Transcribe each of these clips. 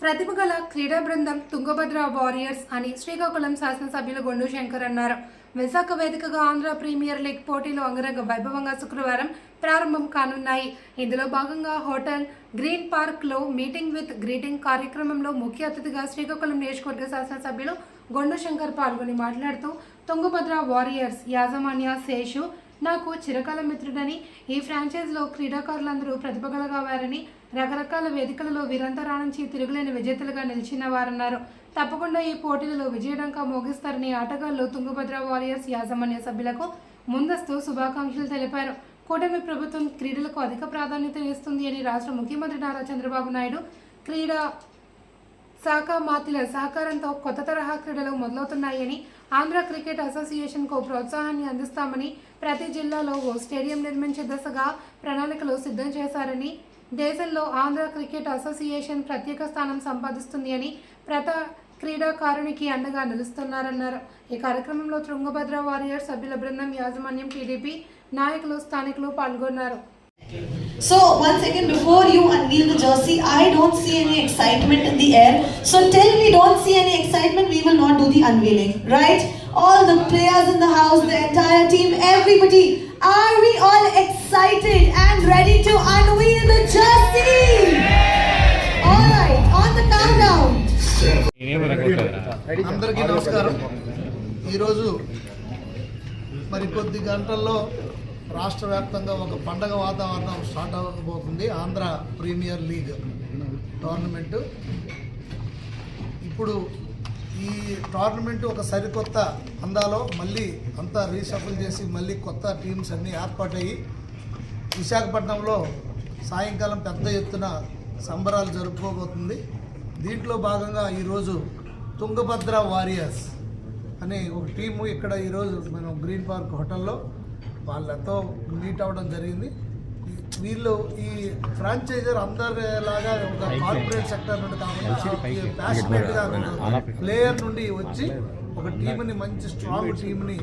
ప్రతిభ గల క్రీడా బృందం తుంగభద్ర వారియర్స్ అని శ్రీకాకుళం శాసనసభ్యులు గొండు శంకర్ అన్నారు. విశాఖ వేదికగా ఆంధ్ర ప్రీమియర్ లీగ్ పోటీలు అంగరంగ వైభవంగా శుక్రవారం ప్రారంభం కానున్నాయి. ఇందులో భాగంగా హోటల్ గ్రీన్ పార్క్లో మీటింగ్ విత్ గ్రీటింగ్ కార్యక్రమంలో ముఖ్య అతిథిగా శ్రీకాకుళం నియోజకవర్గ శాసనసభ్యులు గొండు శంకర్ పాల్గొని మాట్లాడుతూ తుంగభద్ర వారియర్స్ యాజమాన్య శేషు నాకు చిరకాల మిత్రుడని ఈ ఫ్రాంచైజ్లో క్రీడాకారులందరూ ప్రతిభగలగా వారని రకరకాల వేదికలలో వీరంతా నుంచి తిరుగులేని విజేతలుగా నిలిచిన వారన్నారు తప్పకుండా ఈ పోటీలలో విజయడంకా మోగిస్తారని ఆటగాళ్ళు తుంగభద్ర వారియర్స్ యాజమాన్య సభ్యులకు ముందస్తు శుభాకాంక్షలు తెలిపారు. కూటమి ప్రభుత్వం క్రీడలకు అధిక ప్రాధాన్యత ఇస్తుంది అని రాష్ట్ర ముఖ్యమంత్రి నారా చంద్రబాబు నాయుడు క్రీడా శాఖ మాతిల సహకారంతో కొత్త తరహా క్రీడలు మొదలవుతున్నాయని ఆంధ్ర క్రికెట్ అసోసియేషన్కు ప్రోత్సాహాన్ని అందిస్తామని ప్రతి జిల్లాలో ఓ స్టేడియం నిర్మించే దశగా ప్రణాళికలు సిద్ధం చేశారని దేశంలో ఆంధ్ర క్రికెట్ అసోసియేషన్ ప్రత్యేక స్థానం సంపాదిస్తుంది అని ప్రత క్రీడాకారునికి అండగా నిలుస్తున్నారన్నారు. ఈ కార్యక్రమంలో తుంగభద్ర వారియర్ సభ్యుల బృందం యాజమాన్యం టీడీపీ నాయకులు స్థానికులు పాల్గొన్నారు. So once again before you unveil the jersey, I don't see any excitement in the air. So till we don't see any excitement, we will not do the unveiling, right? All the players in the house, the entire team, everybody, are we all excited and ready to unveil the jersey? All right, on the countdown. అందరికీ నమస్కారం ఈరోజు మరి కొద్ది గంటల్లో రాష్ట్ర వ్యాప్తంగా ఒక పండగ వాతావరణం స్టార్ట్ అవ్వబోతుంది ఆంధ్ర ప్రీమియర్ లీగ్ టోర్నమెంటు. ఇప్పుడు ఈ టోర్నమెంట్ ఒక సరికొత్త అందాలో మళ్ళీ అంతా రీషఫుల్ చేసి మళ్ళీ కొత్త టీమ్స్ అన్నీ ఏర్పాటయ్యి విశాఖపట్నంలో సాయంకాలం పెద్ద ఎత్తున సంబరాలు జరుపుకోబోతుంది. దీంట్లో భాగంగా ఈరోజు తుంగభద్ర వారియర్స్ అనే ఒక టీము ఇక్కడ ఈరోజు మనం గ్రీన్ పార్క్ హోటల్లో వాళ్ళతో మీట్ అవ్వడం జరిగింది. వీళ్ళు ఈ ఫ్రాంచైజర్ అందరిలాగా ఒక కార్పొరేట్ సెక్టర్ నుండి కాకుండా ప్యాషనెట్గా ప్లేయర్ నుండి వచ్చి ఒక టీంని మంచి స్ట్రాంగ్ టీంని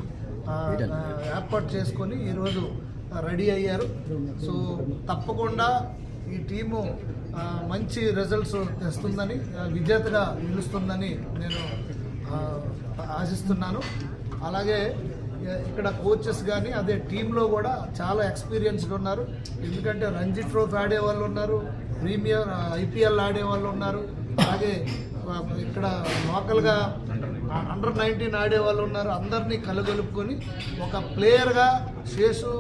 ఏర్పాటు చేసుకొని ఈరోజు రెడీ అయ్యారు. సో తప్పకుండా ఈ టీము మంచి రిజల్ట్స్ తెస్తుందని విజేతగా నిలుస్తుందని నేను ఆశిస్తున్నాను. అలాగే ఇక్కడ కోచెస్ కానీ అదే టీంలో కూడా చాలా ఎక్స్పీరియన్స్డ్ ఉన్నారు. ఎందుకంటే రంజీ ట్రోఫీ ఆడే వాళ్ళు ఉన్నారు ప్రీమియర్ ఐపీఎల్ ఆడే వాళ్ళు ఉన్నారు. అలాగే ఇక్కడ లోకల్గా అండర్ నైన్టీన్ ఆడే వాళ్ళు ఉన్నారు. అందరినీ కలగలుపుకొని ఒక ప్లేయర్గా శేషు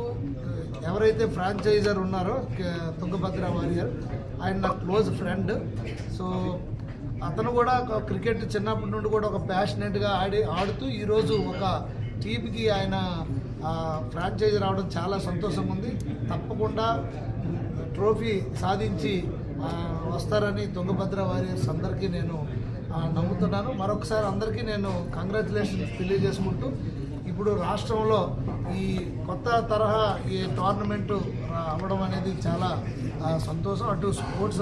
ఎవరైతే ఫ్రాంచైజర్ ఉన్నారో తుంగభద్ర వారియర్ ఆయన నా క్లోజ్ ఫ్రెండ్ సో అతను కూడా ఒక క్రికెట్ చిన్నప్పటి నుండి కూడా ఒక ప్యాషనెట్గా ఆడి ఆడుతూ ఈరోజు ఒక టీమ్కి ఆయన ఫ్రాంచైజ్ రావడం చాలా సంతోషం ఉంది తప్పకుండా ట్రోఫీ సాధించి వస్తారని తుంగభద్ర వారియర్స్ అందరికీ నేను నమ్ముతున్నాను. మరొకసారి అందరికీ నేను కంగ్రాచులేషన్స్ తెలియజేసుకుంటూ ఇప్పుడు రాష్ట్రంలో ఈ కొత్త తరహా ఈ టోర్నమెంటు అవ్వడం అనేది చాలా సంతోషం. అటు స్పోర్ట్స్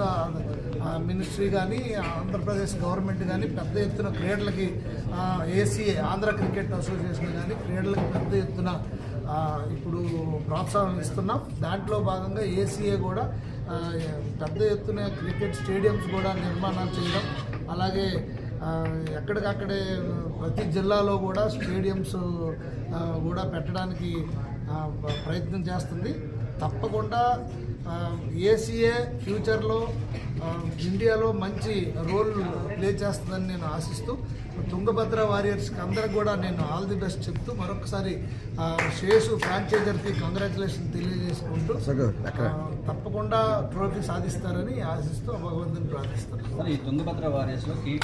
మినిస్ట్రీ కానీ ఆంధ్రప్రదేశ్ గవర్నమెంట్ కానీ పెద్ద ఎత్తున క్రీడలకి ఏసీఏ ఆంధ్ర క్రికెట్ అసోసియేషన్ కానీ క్రీడలకి పెద్ద ఎత్తున ఇప్పుడు ప్రోత్సాహం ఇస్తున్నాం. దాంట్లో భాగంగా ఏసీఏ కూడా పెద్ద ఎత్తున క్రికెట్ స్టేడియంస్ కూడా నిర్మాణాలు చేయడం అలాగే ఎక్కడికక్కడే ప్రతి జిల్లాలో కూడా స్టేడియంస్ కూడా పెట్టడానికి ప్రయత్నం చేస్తుంది. తప్పకుండా ఏసీఏ ఫ్యూచర్లో ఇండియాలో మంచి రోల్ ప్లే చేస్తుందని నేను ఆశిస్తూ తుంగభద్ర వారియర్స్కి అందరికి కూడా నేను ఆల్ ది బెస్ట్ చెప్తూ మరొకసారి శేషు ఫ్రాంచైజర్కి కంగ్రాచులేషన్ తెలియజేసుకుంటూ తప్పకుండా ట్రోఫీ సాధిస్తారని ఆశిస్తూ భగవంతుని ప్రార్థిస్తాను ఈ తుంగభద్ర వారియర్స్లో కీ